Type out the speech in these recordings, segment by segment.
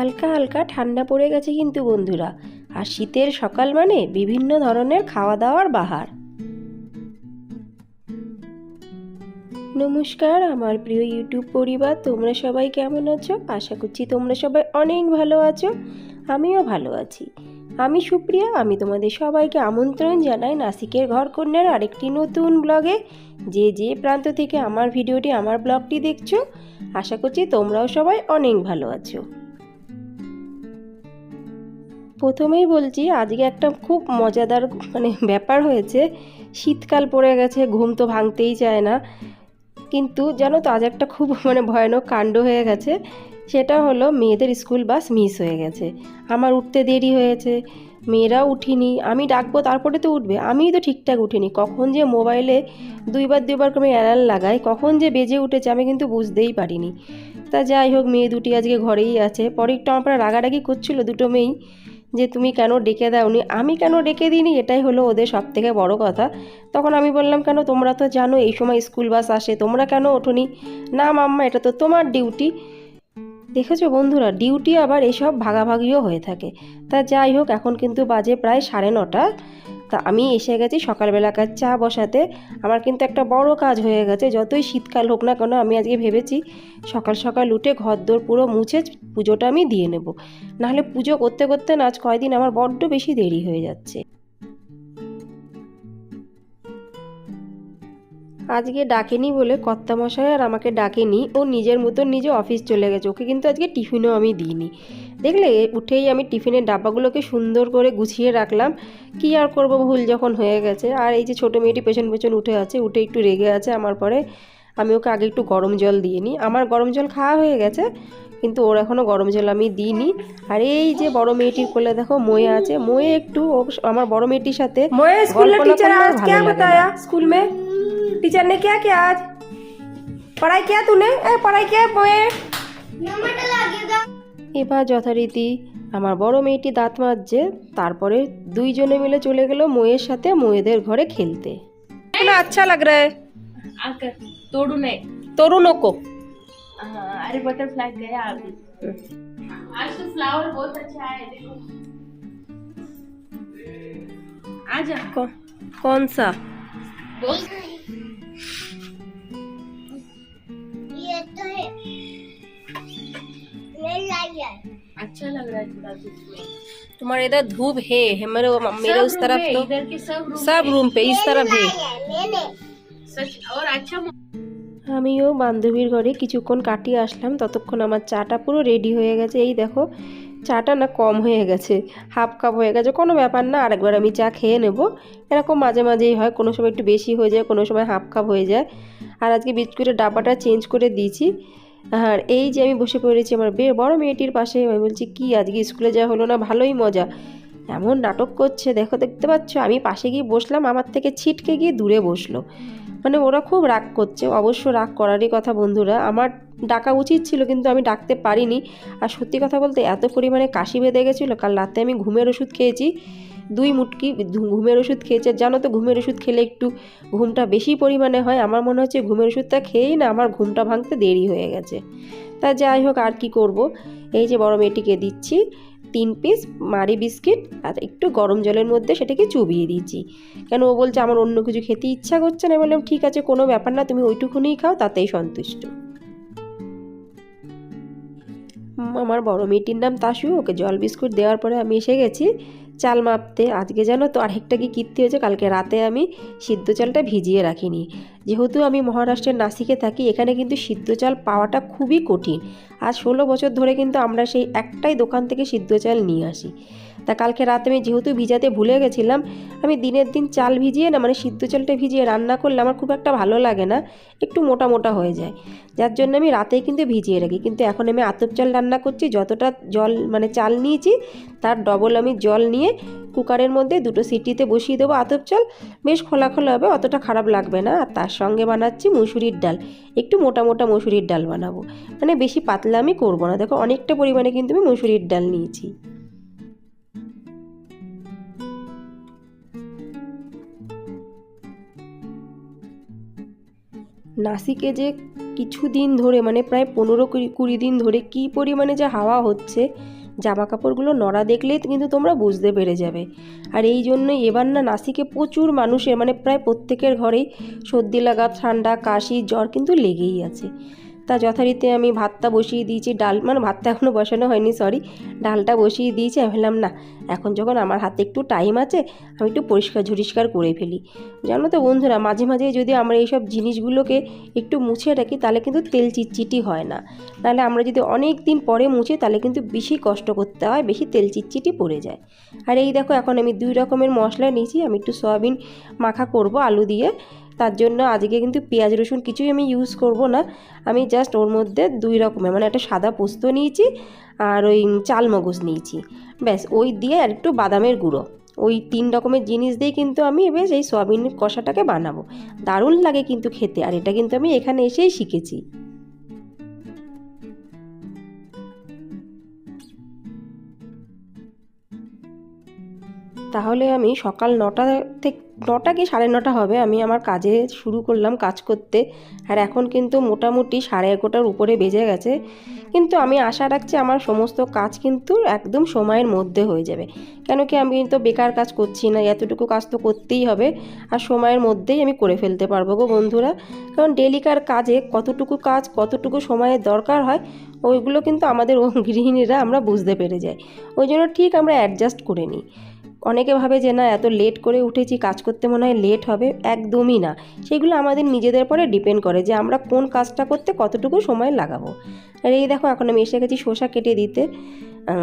হালকা হালকা ঠান্ডা পড়ে গেছে কিন্তু বন্ধুরা। আর শীতের সকাল মানে বিভিন্ন ধরনের খাওয়া দাওয়ার বাহার। নমস্কার, আমার প্রিয় ইউটিউব পরিবার, তোমরা সবাই কেমন আছো? আশা করছি তোমরা সবাই অনেক ভালো আছো। আমিও ভালো আছি। আমি সুপ্রিয়া, আমি তোমাদের সবাইকে আমন্ত্রণ জানাই নাসিকের ঘর কন্যার আরেকটি নতুন ব্লগে। যে যে প্রান্ত থেকে আমার ভিডিওটি, আমার ব্লগটি দেখছ, আশা করছি তোমরাও সবাই অনেক ভালো আছো। প্রথমেই বলছি, আজকে একটা খুব মজাদার মানে ব্যাপার হয়েছে। শীতকাল পড়ে গেছে, ঘুম তো ভাঙতেই চায় না। কিন্তু জানো তো, আজ একটা খুব মানে ভয়ানক কাণ্ড হয়ে গেছে। সেটা হলো, মেয়েদের স্কুল বাস মিস হয়ে গেছে। আমার উঠতে দেরি হয়েছে, মেয়েরাও উঠিনি। আমি ডাকবো, তারপরে তো উঠবে। আমিই তো ঠিকঠাক উঠিনি। কখন যে মোবাইলে দুইবার দুইবার করে অ্যালার্ম লাগাই, কখন যে বেজে উঠেছে, আমি কিন্তু বুঝতেই পারিনি। তা যাই হোক, মেয়ে দুটি আজকে ঘরেই আছে। পরে একটু আমার রাগারাগি করছিল দুটো মেয়েই। যে তুমি কেন ডেকে দাওনি? আমি কেন ডেকে দিইনি? এটাই হলো ওদের সব থেকে বড় কথা। তখন আমি বললাম, কেন? তোমরা তো জানো, এই সময় স্কুল বাস আসে, তোমরা কেন ওঠোনি? না মাম্মা, এটা তো তোমার ডিউটি দেখেছ বন্ধুরা ডিউটি আবার এসব ভাগাভাগিও হয়ে থাকে। তা যাই হোক, এখন কিন্তু বাজে প্রায় সাড়ে নটা। তা আমি এসে গেছি সকালবেলাকার চা বসাতে। আমার কিন্তু একটা বড় কাজ হয়ে গেছে, যতই শীতকাল হোক না কেন আমি আজকে ভেবেছি সকাল সকাল উঠে ঘরদোর পুরো মুছে পুজোটা আমি দিয়ে নেব। নাহলে পুজো করতে করতে না আজ কয়দিন আমার বড্ড বেশি দেরি হয়ে যাচ্ছে। আজকে ডাকেনি বলে কর্তামশাই আর আমাকে ডাকেনি, ও নিজের মতন নিজে অফিস চলে গেছে, ওকে কিন্তু আজকে টিফিনও আমি দিইনি। দেখলে উঠেই আমি টিফিনের ডাব্বাগুলোকে সুন্দর করে গুছিয়ে রাখলাম কি আর করব ভুল যখন হয়ে গেছে আর এই যে ছোটো মেয়েটি পেছন পেছন উঠে আছে উঠে একটু রেগে আছে আমার পরে আমি ওকে আগে একটু গরম জল দিয়ে নিই আমার গরম জল খাওয়া হয়ে গেছে কিন্তু ওর এখনও গরম জল আমি দিইনি আর এই যে বড় মেয়েটির কোলে দেখো ময়ে আছে ময়ে একটু ও- আমার বড় মেয়েটির সাথে मोए स्कूल में गल्प ना टीचर करना आज भालो क्या लगे ना। बताया स्कूल में टीचर ने क्या किया आज पढ़ाई किया तूने ए पढ़ाई किया मोए এবার যথারীতি আমার বড় মেয়েটি দাঁত মাজছে তারপরে দুইজনে মিলে চলে গেল ময়ের সাথে ময়েদের ঘরে খেলতে कितना अच्छा लग रहा है आकर तोड़ू नहीं तरुणों को हाँ, अरे बटरफ्लाई गया अभी आज तो फ्लावर बहुत अच्छा है देखो आजा ক- कौन सा बहुत अच्छा लग रहा है थोड़ा धूप में तुम्हारे इधर धूप है है मेरे मेरे सब उस room तरफ पे, तो इधर के सब रूम सब रूम पे इस तरफ है मैंने सच और अच्छा मौ- আমিও বান্ধবীর ঘরে কিছুক্ষণ কাটিয়ে আসলাম ততক্ষণ আমার চাটা পুরো রেডি হয়ে গেছে এই দেখো চাটা না কম হয়ে গেছে হাফ কাপ হয়ে গেছে কোনো ব্যাপার না আরেকবার আমি চা খেয়ে নেব এরকম মাঝে মাঝেই হয় কোনো সময় একটু বেশি হয়ে যায় কোনো সময় হাফ কাপ হয়ে যায় আর আজকে বিস্কুটের ডাব্বাটা চেঞ্জ করে দিয়েছি আর এই যে আমি বসে পড়েছি আমার বে বড় মেয়েটির পাশে, আমি বলছি, কি, আজকে স্কুলে যাওয়া হলো না? ভালোই মজা। এমন নাটক করছে, দেখো, দেখতে পাচ্ছ? আমি পাশে গিয়ে বসলাম, আমার থেকে ছিটকে গিয়ে দূরে বসল। মানে ওরা খুব রাগ করছে, অবশ্য রাগ করারই কথা বন্ধুরা। আমার ডাকা উচিত ছিল, কিন্তু আমি ডাকতে পারিনি। আর সত্যি কথা বলতে এত পরিমাণে কাশি বেঁধে গেছিল, কাল রাতে আমি ঘুমের ওষুধ খেয়েছি। দুই মুটকি ঘুমের ওষুধ খেয়েছে। জানো তো, ঘুমের ওষুধ খেলে একটু ঘুমটা বেশি পরিমাণে হয়। আমার মনে হচ্ছে ঘুমের ওষুধটা খেয়েই না আমার ঘুমটা ভাঙতে দেরি হয়ে গেছে। তা যাই হোক, আর কি করব? এই যে বড় মেয়েটিকে দিচ্ছি, তিন পিস মারি বিস্কিট আর একটু গরম জলের মধ্যে সেটাকে চুবিয়ে দিয়েছি কেন ও বলছে, আমার অন্য কিছু খেতে ইচ্ছা করছে না। বললাম, ঠিক আছে, কোনো ব্যাপার না, তুমি ওইটুকুনিই খাও, তাতেই সন্তুষ্ট। আমার বড় মেয়েটির নাম তাসু। ওকে জল বিস্কুট দেওয়ার পরে আমি এসে গেছি। চাল মাপতে। আজকে জানো তো আরেকটা কি কীর্তি হয়েছে? কালকে রাতে আমি সিদ্ধ চালটা ভিজিয়ে রাখিনি। যেহেতু আমি মহারাষ্ট্রের নাসিকে থাকি, এখানে কিন্তু সিদ্ধ চাল পাওয়াটা খুবই কঠিন। আর ষোলো বছর ধরে কিন্তু আমরা সেই একটাই দোকান থেকে সিদ্ধ চাল নিয়ে আসি। তা কালকে রাতে আমি যেহেতু ভিজাতে ভুলে গেছিলাম, আমি দিনের দিন চাল ভিজিয়ে না মানে সিদ্ধ চালটা ভিজিয়ে রান্না করলে আমার খুব একটা ভালো লাগে না, একটু মোটা মোটা হয়ে যায়। যার জন্য আমি রাতেই কিন্তু ভিজিয়ে রাখি, কিন্তু এখন আমি আতপ চাল রান্না করছি, যতটা জল মানে চাল নিয়েছি, তার ডবল আমি জল নিয়ে কুকারের মধ্যে দুটো সিটিতে বসিয়ে দেবো আতপ চাল, বেশ খোলা খোলা হবে, অতটা খারাপ লাগবে না, আর তার সঙ্গে বানাচ্ছি মুসুরির ডাল, একটু মোটা মোটা মুসুরির ডাল বানাবো মানে বেশি পাতলা আমি করব না, দেখো অনেকটা পরিমাণে কিন্তু আমি মুসুরির ডাল নিয়েছি। নাসিকে যে কিছুদিন ধরে মানে প্রায় পনেরো কুড়ি দিন ধরে কি পরিমাণে যে হাওয়া হচ্ছে জামা কাপড়গুলো নড়া দেখলেই কিন্তু তোমরা বুঝতে পেরে যাবে। আর এই জন্যই এবার না নাসিকে প্রচুর মানুষের মানে প্রায় প্রত্যেকের ঘরেই সর্দি লাগা ঠান্ডা, কাশি, জ্বর কিন্তু লেগেই আছে। তা যথারীতি আমি ভাতটা বসিয়ে দিয়েছি, ডাল মানে ভাতটা এখনও বসানো হয়নি সরি ডালটা বসিয়ে দিয়েছি, আমি ভাবলাম না, এখন যখন আমার হাতে একটু টাইম আছে, আমি একটু পরিষ্কার ঝরিষ্কার করে ফেলি। জানো তো বন্ধুরা, মাঝে মাঝে যদি আমরা এইসব জিনিসগুলোকে একটু মুছে রাখি, তাহলে কিন্তু তেল চিটচিটি হয় না। নাহলে আমরা যদি অনেক দিন পরে মুছে, তাহলে কিন্তু বেশি কষ্ট করতে হয়, বেশি তেল চিটচিটি পড়ে যায়। আর এই দেখো, এখন আমি দুই রকমের মশলা নিয়েছি, আমি একটু সয়াবিন মাখা করব, আলু দিয়ে। তার জন্য আজকে কিন্তু পেঁয়াজ রসুন কিছুই আমি ইউজ করব না। আমি জাস্ট ওর মধ্যে দুই রকমের মানে একটা সাদা পোস্ত নিয়েছি আর ওই চাল মগজ নিয়েছি। ব্যাস, ওই দিয়ে আর একটু বাদামের গুঁড়ো। ওই তিন রকমের জিনিস দিয়ে কিন্তু আমি বেশ এই সয়াবিন কষাটাকে বানাবো। দারুণ লাগে কিন্তু খেতে, আর এটা কিন্তু আমি এখানে এসেই শিখেছি। তাহলে আমি সকাল নটা থেকে নটা কি সাড়ে নটা হবে? আমি আমার কাজে শুরু করলাম কাজ করতে। আর এখন কিন্তু মোটামুটি সাড়ে এগারোটার উপরে বেজে গেছে। কিন্তু আমি আশা রাখছি আমার সমস্ত কাজ কিন্তু একদম সময়ের মধ্যে হয়ে যাবে। কেন কি আমি কিন্তু বেকার কাজ করছি না, এতটুকু কাজ তো করতেই হবে। আর সময়ের মধ্যেই আমি করে ফেলতে পারব গো বন্ধুরা। কারণ ডেলিকার কাজে কতটুকু কাজ, কতটুকু সময়ের দরকার হয়, ওইগুলো কিন্তু আমাদের গৃহিণীরা আমরা বুঝতে পেরে যাই। ওই জন্য ঠিক আমরা অ্যাডজাস্ট করে নিই। অনেকে ভাবে যে, না, এত লেট করে উঠেছি, কাজ করতে মনে হয় লেট হবে। একদমই না। সেগুলো আমাদের নিজেদের পরে ডিপেন্ড করে যে, আমরা কোন কাজটা করতে কতটুকু সময় লাগাবো। আর এই দেখো, এখন আমি এসে গেছি শসা কেটে দিতে।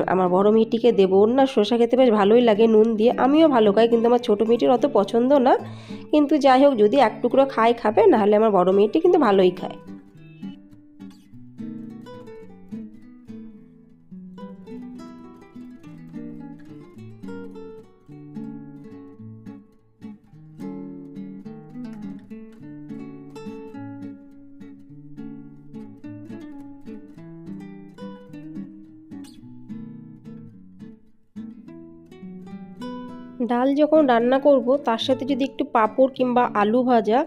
আমার বড় মেয়েটিকে দেবো। ওর না শসা খেতে বেশ ভালোই লাগে, নুন দিয়ে। আমিও ভালো খাই, কিন্তু আমার ছোটো মেয়েটির অত পছন্দ না। কিন্তু যাই হোক, যদি এক টুকরো খাই খাবে, নাহলে আমার বড় মেয়েটি কিন্তু ভালোই খায়। ডাল যখন রান্না করব, তার সাথে যদি একটু পাঁপড় কিংবা আলু ভাজা,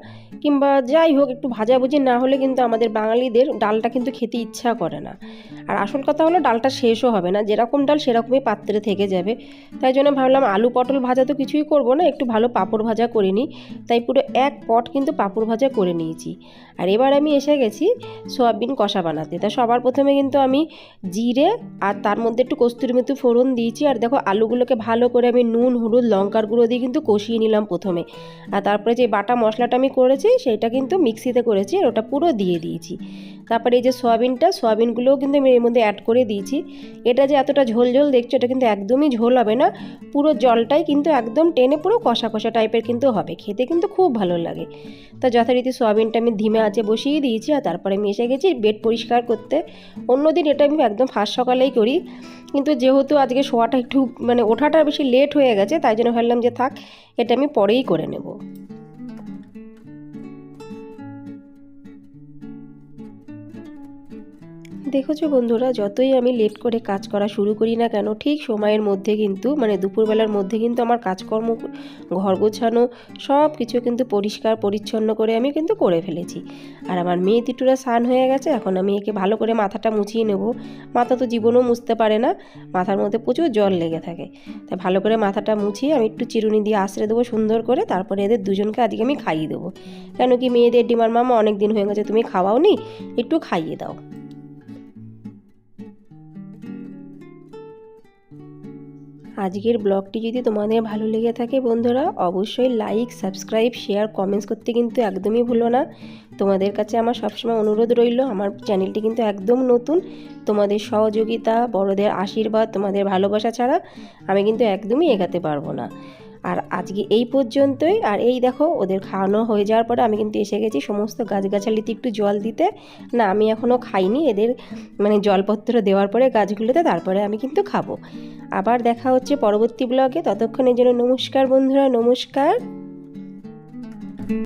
কিংবা যাই হোক একটু ভাজাভুজি না হলে কিন্তু আমাদের বাঙালিদের ডালটা কিন্তু খেতে ইচ্ছা করে না। আর আসল কথা হলো ডালটা শেষও হবে না, যেরকম ডাল সেরকমই পাত্রে থেকে যাবে। তাই জন্য ভাবলাম আলু পটল ভাজা তো কিছুই করব না, একটু ভালো পাঁপড় ভাজা করে নিই। তাই পুরো এক পট কিন্তু পাঁপড় ভাজা করে নিয়েছি। আর এবার আমি এসে গেছি সোয়াবিন কষা বানাতে। তা সবার প্রথমে কিন্তু আমি জিরে আর তার মধ্যে একটু কস্তুরি মেথি ফোড়ন দিয়েছি। আর দেখো আলুগুলোকে ভালো করে আমি নুন, হলুদ, লঙ্কার গুঁড়ো দিয়ে কিন্তু কষিয়ে নিলাম প্রথমে। আর তারপরে যে বাটা মশলাটা আমি করেছি সেটা কিন্তু মিক্সিতে করেছি আর ওটা পুরো দিয়ে দিয়েছি। তারপরে এই যে সোয়াবিনটা, সোয়াবিনগুলোও কিন্তু আমি এর মধ্যে অ্যাড করে দিয়েছি। এটা যে এতটা ঝোল ঝোল দেখছ, এটা কিন্তু একদমই ঝোল হবে না। পুরো জলটাই কিন্তু একদম টেনে পুরো কষা কষা টাইপের কিন্তু হবে। খেতে কিন্তু খুব ভালো লাগে। তা যথারীতি সয়াবিনটা আমি ধিমে আঁচে বসিয়ে দিয়েছি আর তারপরে আমি এসে গেছি বেড পরিষ্কার করতে। অন্যদিন এটা আমি একদম ফার্স্ট সকালেই করি। কিন্তু যেহেতু আজকে শোয়াটা একটু মানে ওঠাটা বেশি লেট হয়ে গেছে, তাই জন্য ভাবলাম যে থাক, এটা আমি পরেই করে নেব। দেখেছ বন্ধুরা, যতই আমি লেট করে কাজ করা শুরু করি না কেন, ঠিক সময়ের মধ্যে কিন্তু মানে দুপুরবেলার মধ্যে কিন্তু আমার কাজকর্ম, ঘর গোছানো সব কিছু কিন্তু পরিষ্কার পরিচ্ছন্ন করে আমি কিন্তু করে ফেলেছি। আর আমার মেয়ে তিটুরা স্নান হয়ে গেছে, এখন আমি একে ভালো করে মাথাটা মুছিয়ে নেব। মাথা তো জীবনেও মুছতে পারে না, মাথার মধ্যে প্রচুর জল লেগে থাকে। তাই ভালো করে মাথাটা মুছিয়ে আমি একটু চিরুনি দিয়ে আশ্রে দেবো সুন্দর করে, তারপরে এদের দুজনকে আজকে আমি খাইয়ে দেবো। কেন কি মেয়েদের ডিমার মামা অনেক দিন হয়ে গেছে, তুমি খাওয়াও নি একটু খাইয়ে দাও। আজকের ব্লগটি যদি তোমাদের ভালো লেগে থাকে বন্ধুরা, অবশ্যই লাইক সাবস্ক্রাইব শেয়ার কমেন্টস করতে কিন্তু একদমই ভুলো না। তোমাদের কাছে আমার সবসময় অনুরোধ রইল, আমার চ্যানেলটি কিন্তু একদম নতুন। তোমাদের সহযোগিতা, বড়দের আশীর্বাদ, তোমাদের ভালোবাসা ছাড়া আমি কিন্তু একদমই এগাতে পারব না। আর আজকে এই পর্যন্তই, আর এই দেখো, ওদের খাওয়ানো হয়ে যাওয়ার পরে আমি কিন্তু এসে গেছি সমস্ত গাছগাছালিতে একটু জল দিতে। না, আমি এখনও খাইনি, এদের মানে জলপত্র দেওয়ার পরে গাছগুলোতে তারপরে আমি কিন্তু খাব। আবার দেখা হচ্ছে পরবর্তী ব্লগে ততক্ষণের জন্য নমস্কার বন্ধুরা নমস্কার।